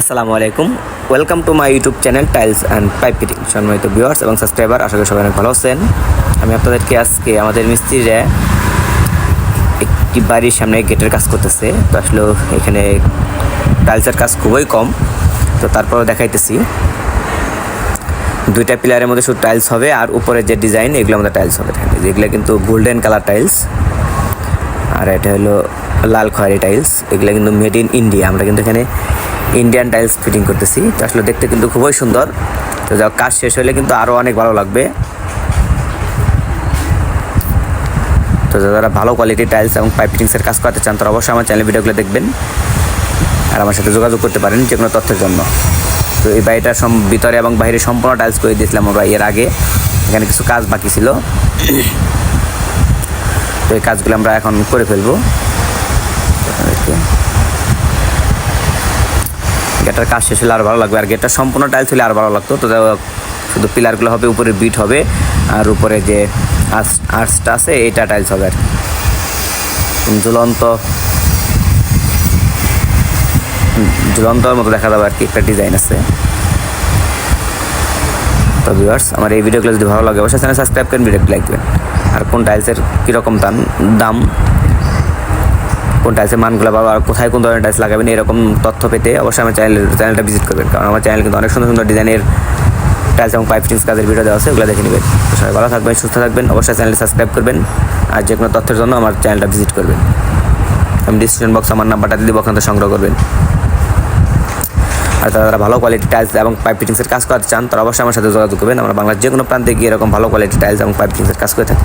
আসসালামু আলাইকুম। Welcome to my YouTube channel tiles and pipe fitting সম্মানিত ভিউয়ার্স এবং সাবস্ক্রাইবার আশা করি সবাই অনেক ভালো আছেন। আমি আপনাদেরকে আজকে আমাদের মিস্ত্রিরা একটি বাড়ির সামনে গেটের কাজ করতেছে। তো আসলে এখানে টাইলসের কাজ খুবই কম। তো তারপরে দেখাইতেছি। দুইটা পিলারের মধ্যে শুধু টাইলস হবে আর উপরে যে ডিজাইন এগুলো আমাদের টাইলস হবে। যেগুলো কিন্তু গোল্ডেন কালার টাইলস আর এটা হলো লাল খয়েরি টাইলস এগুলো কিন্তু মেড ইন ইন্ডিয়া আমরা কিন্তু এখানে ইন্ডিয়ান টাইলস ফিটিং করতেছি। তো আসলে দেখতে কিন্তু খুবই সুন্দর। তো যা কাজ শেষ হলে কিন্তু আরও অনেক ভালো লাগবে। তো যারা ভালো কোয়ালিটির টাইলস এবং পাইপ ফিটিংসের কাজ করতে চান, তারা অবশ্যই আমার চ্যানেল ভিডিওগুলো দেখবেন। আর আমার সাথে যোগাযোগ করতে পারেন যে কোনো তথ্যের জন্য। তো এই বাড়িটার ভিতরে এবং বাইরে সম্পূর্ণ টাইলস করে দিয়েছিলাম আমরা এর আগে। এখানে কিছু কাজ বাকি ছিল। তো এই কাজগুলো আমরা এখন করে ফেলব আপনাদেরকে। গেটার কাজ শেষ হলে আরও ভালো লাগবে। আর গেটটা সম্পূর্ণ টাইলস হলে আরও ভালো লাগতো। তো শুধু পিলারগুলো হবে, উপরে বিট হবে, আর উপরে যে আর্স আর্সটা আছে, এইটা টাইলস হবে আর। ঝুলন্ত ঝুলন্তর মতো দেখা যাবে আর কি, একটা ডিজাইন আছে। তো ভিউয়ার্স আমার এই ভিডিওগুলো যদি ভালো লাগে, অবশ্যই সাবস্ক্রাইব করেন ভিডিওটি লাইক দেবেন। আর কোন টাইলসের কীরকম দাম দাম কোন টাইলসের মানগুলো বা আর কোথায় কোন ধরনের টাইলস লাগাবেন, এরকম তথ্য পেতে অবশ্যই আমার চ্যানেল চ্যানেলটা ভিজিট করবেন। কারণ আমার চ্যানেল কিন্তু অনেক সুন্দর সুন্দর ডিজাইনের টাইলস এবং পাইপ ফিটিংস কাজের ভিডিও দেওয়া আছে, ওগুলো দেখে নেবেন। সবাই ভালো থাকবেন, সুস্থ থাকবেন, অবশ্যই চ্যানেলটি সাবস্ক্রাইব করবেন। আর যে কোনো তথ্যের জন্য আমার চ্যানেলটা ভিজিট করবেন। আমি ডিসক্রিপশন বক্স আমার নাম্বারটা দিয়ে ওখান সংগ্রহ করবেন। আর তারা ভালো কোয়ালিটি টাইলস এবং পাইপ ফিটিংসের কাজ করতে চান, তারা অবশ্যই আমার সাথে যোগাযোগ করবেন। আমরা বাংলার যে কোনো প্রান্তে গিয়ে এরকম ভালো কোয়ালিটি টাইলস এবং পাইপ ফিটিংসের কাজ করে থাকি।